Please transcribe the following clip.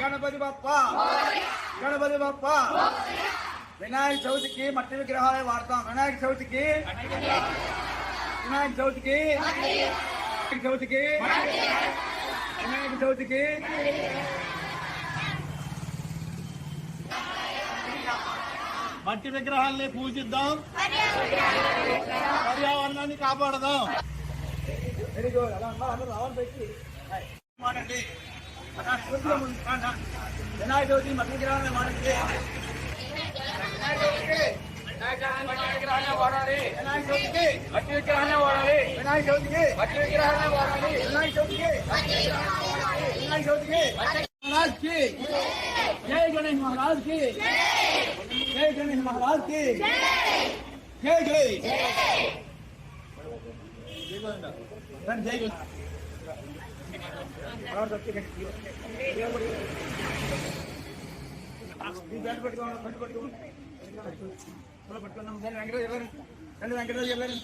గణపతి బప్ప గణపతి బప్ప వినాయక చవితికి మట్టి విగ్రహాలే వాడతాం వినాయక చవితికి వినాయక చవితికి వినాయక చవితికి వినాయక చవితికి మట్టి విగ్రహాల్ని పూజిద్దాం పర్యావరణాన్ని కాపాడదాం వెరీ గుడ్ అలా అమ్మా అందరూ రావాలి పెట్టి మాడండి అలా స్ఫూర్తిగా ముందుకు రా, రా. వినాయక చవితి మట్టి విగ్రహాలే మాడండి వినాయక చవితికి మట్టి విగ్రహాలే వాడాలి వినాయక చవితికి మట్టి విగ్రహాలే వాడాలి వినాయక చవితికి మట్టి విగ్రహాలే వాడాలి వినాయక చవితికి వినాయక చవితికి महाराज की जय गणेश महाराज की जय गणेश महाराज की जय जय రండి, వెంకటరాజు వెళ్ళారు రండి, వెంకటరాజు వెళ్ళారు